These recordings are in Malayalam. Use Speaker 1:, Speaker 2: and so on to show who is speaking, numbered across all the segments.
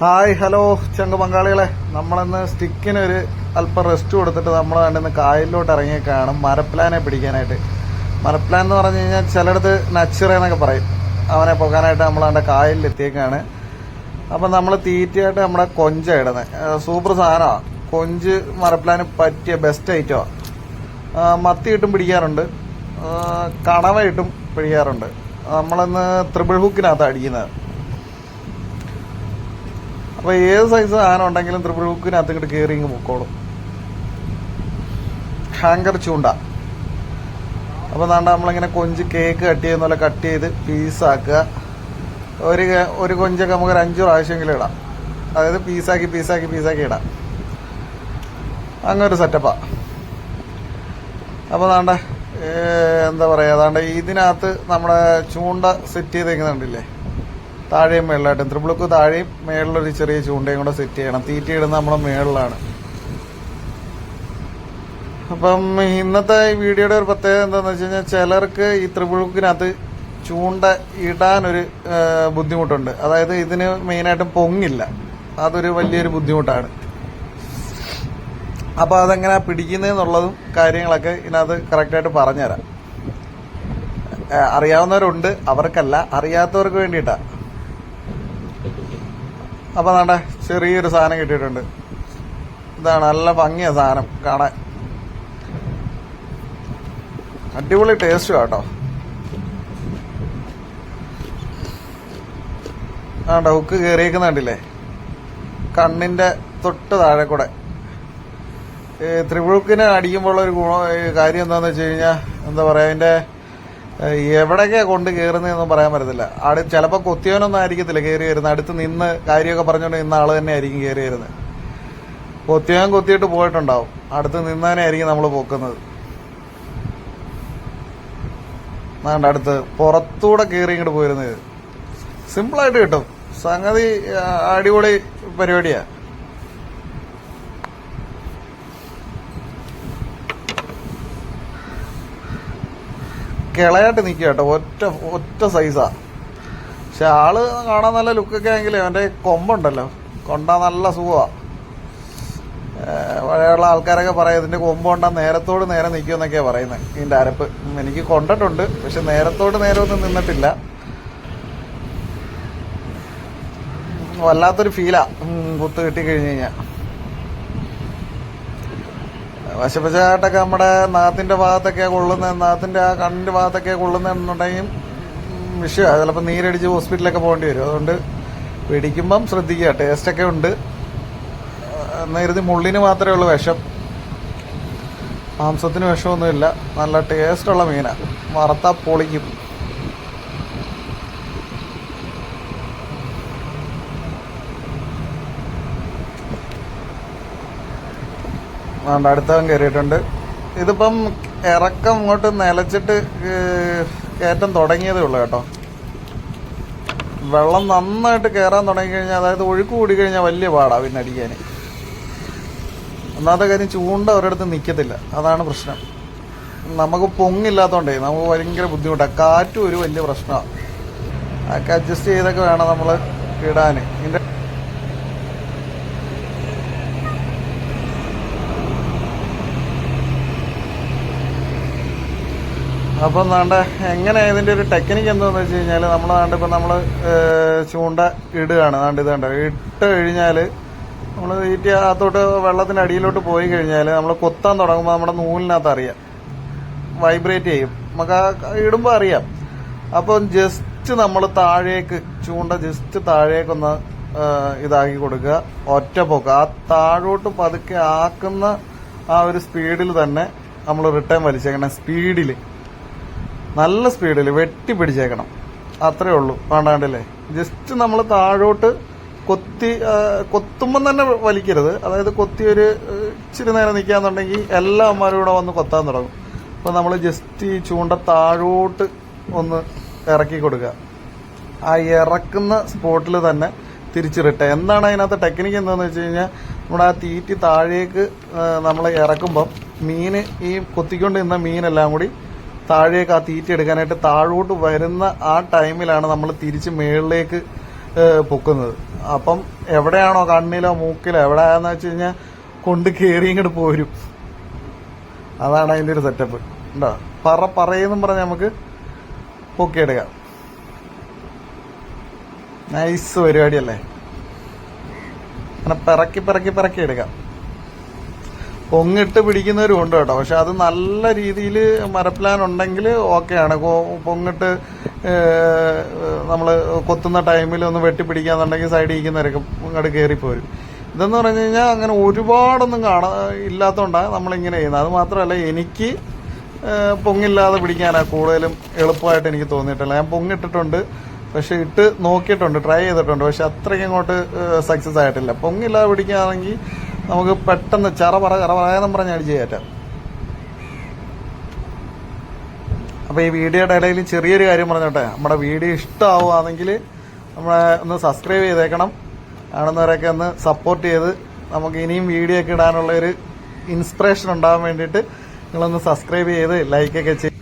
Speaker 1: ഹായ് ഹലോ ചങ്ക പങ്കാളികളെ. നമ്മളിന്ന് സ്റ്റിക്കിന് ഒരു അല്പം റെസ്റ്റ് കൊടുത്തിട്ട് നമ്മൾ കണ്ടിന്ന് കായലിലോട്ട് ഇറങ്ങിയേക്കാണ് മരപ്ലാനെ പിടിക്കാനായിട്ട്. മരപ്ലാൻ എന്ന് പറഞ്ഞു കഴിഞ്ഞാൽ ചിലയിടത്ത് നച്ചുറ എന്നൊക്കെ പറയും. അവനെ പോകാനായിട്ട് നമ്മൾ അവന്റെ കായലിൽ എത്തിയേക്കാണ് അപ്പം നമ്മൾ തീറ്റയായിട്ട് നമ്മുടെ കൊഞ്ച ഇടുന്നത് സൂപ്പർ സാധനമാണ് കൊഞ്ച് മരപ്ലാന് പറ്റിയ ബെസ്റ്റ് ഐറ്റമാണ് മത്തി ഇട്ടും പിടിക്കാറുണ്ട്. കണവ ഇട്ടും പിടിക്കാറുണ്ട്. നമ്മളിന്ന് ത്രിബിൾ ഹുക്കിനകത്ത് അടിക്കുന്നത്. അപ്പൊ ഏത് സൈസ് സാധനം ഉണ്ടെങ്കിലും ത്രിപിൾ ഹുക്കിനകത്ത് ഇങ്ങോട്ട് കയറി ഇങ്ങ് പൊക്കോളും. ഹാങ്കർ ചൂണ്ട. അപ്പൊ നാണ്ട നമ്മളിങ്ങനെ കൊഞ്ച് കേക്ക് കട്ട് ചെയ്യുന്ന പോലെ കട്ട് ചെയ്ത് പീസാക്കുക ഒരു ഒരു കൊഞ്ചൊക്കെ നമുക്ക് ഒരു അഞ്ചു പ്രാവശ്യമെങ്കിലും ഇടാം. അതായത് പീസാക്കി പീസാക്കി പീസാക്കി ഇടാം. അങ്ങനൊരു സെറ്റപ്പാ അപ്പൊ നാണ്ട എന്താ പറയാ അതാണ്ട് ഇതിനകത്ത് നമ്മുടെ ചൂണ്ട സെറ്റ് ചെയ്തേക്കുന്നുണ്ടില്ലേ താഴെയും മേളിലായിട്ടും. ത്രിപിളുക്ക് താഴെയും മേളിലൊരു ചെറിയ ചൂണ്ടയും കൂടെ സെറ്റ് ചെയ്യണം. തീറ്റ ഇടുന്ന നമ്മുടെ മേളിലാണ്. അപ്പം ഇന്നത്തെ ഈ വീഡിയോയുടെ ഒരു പ്രത്യേകത എന്താണെന്ന് വെച്ച് കഴിഞ്ഞാൽ ചിലർക്ക് ഈ ത്രിപിളുക്കിനകത്ത് ചൂണ്ട ഇടാനൊരു ബുദ്ധിമുട്ടുണ്ട്. അതായത് ഇതിന് മെയിനായിട്ടും പൊങ്ങില്ല. അതൊരു വലിയൊരു ബുദ്ധിമുട്ടാണ്. അപ്പം അതെങ്ങനെ പിടിക്കുന്നതെന്നുള്ളതും കാര്യങ്ങളൊക്കെ ഇതിനകത്ത് കറക്റ്റായിട്ട് പറഞ്ഞുതരാം. അറിയാവുന്നവരുണ്ട്. അവർക്കല്ല അറിയാത്തവർക്ക് വേണ്ടിയിട്ടാ. അപ്പൊ നട ചെറിയൊരു സാധനം കിട്ടിയിട്ടുണ്ട്. ഇതാണ് നല്ല ഭംഗിയ സാധനം കാണാൻ. അടിപൊളി ടേസ്റ്റ് കേട്ടോ ആണ്ട ഉക്ക് കയറിയേക്കുന്ന കണ്ടില്ലേ കണ്ണിന്റെ തൊട്ട് താഴെ കൂടെ. ത്രിപുഴുക്കിനെ അടിക്കുമ്പോൾ ഒരു ഗുണം കാര്യം എന്താന്ന് വെച്ച് കഴിഞ്ഞാൽ എന്താ പറയാ അതിന്റെ ഏഹ്, എവിടേക്കാ കൊണ്ട് കയറുന്നതെന്നും പറയാൻ പറ്റത്തില്ല. അവിടെ ചിലപ്പോൾ കൊത്തിയവനൊന്നും ആയിരിക്കത്തില്ല കയറി വരുന്നത്. അടുത്ത് നിന്ന് കാര്യമൊക്കെ പറഞ്ഞുകൊണ്ട് നിന്ന ആൾ തന്നെ ആയിരിക്കും കയറി വരുന്നത്. കൊത്തിയവൻ കൊത്തിയിട്ട് പോയിട്ടുണ്ടാവും. അടുത്ത് നിന്നവനെ ആയിരിക്കും നമ്മൾ പൊക്കുന്നത്. അടുത്ത് പുറത്തൂടെ കയറി ഇങ്ങോട്ട് പോയിരുന്നത്. സിമ്പിളായിട്ട് കിട്ടും. സംഗതി അടിപൊളി പരിപാടിയാ. കിളയായിട്ട് നിൽക്കുക കേട്ടോ. ഒറ്റ ഒറ്റ സൈസാ പക്ഷെ ആൾ കാണാൻ നല്ല ലുക്കൊക്കെ ആണെങ്കിലും അവന്റെ കൊമ്പുണ്ടല്ലോ. കൊണ്ടാ നല്ല സുഖമാണ് പഴയുള്ള ആൾക്കാരൊക്കെ പറയാം ഇതിന്റെ കൊമ്പ് നേരത്തോട് നേരെ നിൽക്കുമെന്നൊക്കെയാണ് പറയുന്നത്. ഇതിന്റെ അരപ്പ്. എനിക്ക് കൊണ്ടിട്ടുണ്ട്. പക്ഷെ നേരത്തോട് നേരെ ഒന്നും നിന്നിട്ടില്ല. വല്ലാത്തൊരു ഫീലാ ഉം, കുത്ത് കിട്ടി കഴിഞ്ഞു കഴിഞ്ഞാൽ വശപ്പശായിട്ടൊക്കെ നമ്മുടെ നാത്തിന്റെ ഭാഗത്തൊക്കെ കൊള്ളുന്ന നാത്തിന്റെ ആ കണ്ണിന്റെ ഭാഗത്തൊക്കെ കൊള്ളുന്നുണ്ടെങ്കിൽ വിഷയമാണ് ചിലപ്പോൾ നീരടിച്ച് ഹോസ്പിറ്റലൊക്കെ പോകേണ്ടി വരും. അതുകൊണ്ട് പിടിക്കുമ്പം ശ്രദ്ധിക്കുക. ടേസ്റ്റൊക്കെ ഉണ്ട്. എന്ന് മുള്ളിന് മാത്രമേ ഉള്ളൂ വിഷം. മാംസത്തിന് വിഷമൊന്നുമില്ല. നല്ല ടേസ്റ്റുള്ള മീനാണ് വറുത്താൽ പൊളിക്കും. വേണ്ട അടുത്തവൻ കയറിയിട്ടുണ്ട് ഇതിപ്പം ഇറക്കം ഇങ്ങോട്ട് നിലച്ചിട്ട് കയറ്റം തുടങ്ങിയതേ ഉള്ളൂ കേട്ടോ. വെള്ളം നന്നായിട്ട് കയറാൻ തുടങ്ങി കഴിഞ്ഞാൽ അതായത് ഒഴുക്ക് കൂടി കഴിഞ്ഞാൽ വലിയ പാടാ പിന്നെ അടിക്കാൻ ഒന്നാമത്തെ കാര്യം ചൂണ്ട ഒരിടത്ത് നിൽക്കത്തില്ല അതാണ് പ്രശ്നം. നമുക്ക് പൊങ്ങില്ലാത്തതുകൊണ്ടേ നമുക്ക് ഭയങ്കര ബുദ്ധിമുട്ടാണ് കാറ്റും ഒരു വലിയ പ്രശ്നമാണ് അതൊക്കെ അഡ്ജസ്റ്റ് ചെയ്തൊക്കെ വേണം നമ്മൾ ഇടാൻ ഇതിന്റെ അപ്പം നാണ്ട എങ്ങനെ ഇതിന്റെ ഒരു ടെക്നിക്ക് എന്താന്ന് വെച്ച് കഴിഞ്ഞാൽ നമ്മൾ നാണ്ട് ഇപ്പം നമ്മൾ ചൂണ്ട ഇടുകയാണ്. നാണ്ട് ഇത് കണ്ട? ഇട്ട് കഴിഞ്ഞാൽ നമ്മൾ തീറ്റി അകത്തോട്ട് വെള്ളത്തിന്റെ അടിയിലോട്ട് പോയി കഴിഞ്ഞാൽ നമ്മൾ കൊത്താൻ തുടങ്ങുമ്പോൾ നമ്മുടെ നൂലിനകത്ത് അറിയാം. വൈബ്രേറ്റ് ചെയ്യും. നമുക്ക് ആ ഇടുമ്പോൾ അറിയാം. അപ്പം ജസ്റ്റ് നമ്മൾ താഴേക്ക് ചൂണ്ട ജസ്റ്റ് താഴേക്കൊന്ന് ഇതാക്കി കൊടുക്കുക. ഒറ്റ പോക്ക്. ആ താഴോട്ട് പതുക്കെ ആക്കുന്ന ആ ഒരു സ്പീഡിൽ തന്നെ നമ്മൾ റിട്ടേൺ വലിച്ചേക്കണം. സ്പീഡിൽ നല്ല സ്പീഡിൽ വെട്ടി പിടിച്ചേക്കണം. അത്രേ ഉള്ളൂ വേണ്ടാണ്ടല്ലേ ജസ്റ്റ് നമ്മൾ താഴോട്ട് കൊത്തി കൊത്തുമ്പം തന്നെ വലിക്കരുത്. അതായത് കൊത്തി ഒരു ഇച്ചിരി നേരം നിൽക്കാന്നുണ്ടെങ്കിൽ എല്ലാ അമ്മമാരും കൂടെ വന്ന് കൊത്താൻ തുടങ്ങും. അപ്പോൾ നമ്മൾ ജസ്റ്റ് ഈ ചൂണ്ട താഴോട്ട് ഒന്ന് ഇറക്കി കൊടുക്കുക. ആ ഇറക്കുന്ന സ്പോട്ടിൽ തന്നെ തിരിച്ചിടട്ടെ എന്താണ് അതിനകത്ത് ടെക്നിക്ക് എന്താണെന്ന് വെച്ച് കഴിഞ്ഞാൽ നമ്മുടെ ആ തീറ്റി താഴേക്ക് നമ്മൾ ഇറക്കുമ്പം മീന് ഈ കൊത്തിക്കൊണ്ട് നിന്ന മീനെല്ലാം കൂടി താഴേക്ക് ആ തീറ്റ എടുക്കാനായിട്ട് താഴോട്ട് വരുന്ന ആ ടൈമിലാണ് നമ്മൾ തിരിച്ച് മേളിലേക്ക് പൊക്കുന്നത്. അപ്പം എവിടെയാണോ കണ്ണിലോ മൂക്കിലോ എവിടെയാന്ന് വെച്ച് കഴിഞ്ഞാൽ കൊണ്ട് കയറി ഇങ്ങോട്ട് പോരും. അതാണ് അതിന്റെ ഒരു സെറ്റപ്പ് ഉണ്ടോ? പറ പറയുന്നും പറഞ്ഞ് നമുക്ക് പൊക്കിയെടുക്കാം നൈസ് പരിപാടിയല്ലേ? അങ്ങനെ പിറക്കി പിറക്കി പിറക്കി എടുക്കാം. പൊങ്ങിട്ട് പിടിക്കുന്നവരും ഉണ്ട് കേട്ടോ. പക്ഷെ അത് നല്ല രീതിയിൽ മരപ്ലാൻ ഉണ്ടെങ്കിൽ ഓക്കെയാണ്. പൊങ്ങിട്ട് നമ്മൾ കൊത്തുന്ന ടൈമിൽ ഒന്ന് വെട്ടിപ്പിടിക്കാന്നുണ്ടെങ്കിൽ സൈഡിൽ ഇരിക്കുന്നവരൊക്കെ അങ്ങോട്ട് കയറിപ്പോരും ഇതെന്ന് പറഞ്ഞു കഴിഞ്ഞാൽ അങ്ങനെ ഒരുപാടൊന്നും കാണാ ഇല്ലാത്തതുകൊണ്ടാണ് നമ്മളിങ്ങനെ ചെയ്യുന്നത്. അത് മാത്രമല്ല എനിക്ക് പൊങ്ങില്ലാതെ പിടിക്കാനാണ് കൂടുതലും എളുപ്പമായിട്ട് എനിക്ക് തോന്നിയിട്ടില്ല ഞാൻ പൊങ്ങിട്ടിട്ടുണ്ട് പക്ഷെ ഇട്ട് നോക്കിയിട്ടുണ്ട് ട്രൈ ചെയ്തിട്ടുണ്ട്. പക്ഷെ അത്രയ്ക്ക് അങ്ങോട്ട് സക്സസ് ആയിട്ടില്ല. പൊങ്ങില്ലാതെ പിടിക്കുകയാണെങ്കിൽ നമുക്ക് പെട്ടെന്ന് ചറ പറ ചറ പറയാന്നും പറഞ്ഞ് അടിച്ച് കയറ്റാം. അപ്പൊ ഈ വീഡിയോയുടെ ഇടയിൽ ചെറിയൊരു കാര്യം പറഞ്ഞോട്ടെ. നമ്മുടെ വീഡിയോ ഇഷ്ടമാവുകയാണെങ്കിൽ നമ്മളെ ഒന്ന് സബ്സ്ക്രൈബ് ചെയ്തേക്കണം. കാണുന്നവരൊക്കെ ഒന്ന് സപ്പോർട്ട് ചെയ്ത് നമുക്ക് ഇനിയും വീഡിയോ ഒക്കെ ഇടാനുള്ള ഒരു ഇൻസ്പിറേഷൻ ഉണ്ടാവാൻ വേണ്ടിയിട്ട് നിങ്ങളൊന്ന് സബ്സ്ക്രൈബ് ചെയ്ത് ലൈക്കൊക്കെ ചെയ്ത്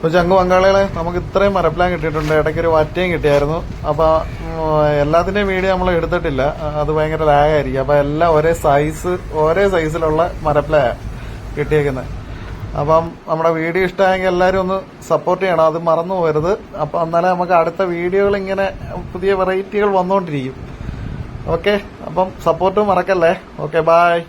Speaker 1: ഇപ്പൊ ചങ്കു പങ്കാളികളെ നമുക്ക് ഇത്രയും മരപ്പിലാൻ കിട്ടിയിട്ടുണ്ട്. ഇടയ്ക്ക് ഒരു വറ്റയും കിട്ടിയായിരുന്നു. അപ്പോൾ എല്ലാത്തിന്റെയും വീഡിയോ നമ്മൾ എടുത്തിട്ടില്ല. അത് ഭയങ്കര ലാഗായിരിക്കും അപ്പോൾ എല്ലാം ഒരേ സൈസ് ഒരേ സൈസിലുള്ള മരപ്ലായ കിട്ടിയേക്കുന്നത് അപ്പം നമ്മുടെ വീഡിയോ ഇഷ്ടമായെങ്കിൽ എല്ലാവരും ഒന്ന് സപ്പോർട്ട് ചെയ്യണം. അത് മറന്നു പോകരുത്. അപ്പൊ എന്നാലേ നമുക്ക് അടുത്ത വീഡിയോകൾ ഇങ്ങനെ പുതിയ വെറൈറ്റികൾ വന്നുകൊണ്ടിരിക്കും ഓക്കെ അപ്പം സപ്പോർട്ടും മറക്കല്ലേ? Okay bye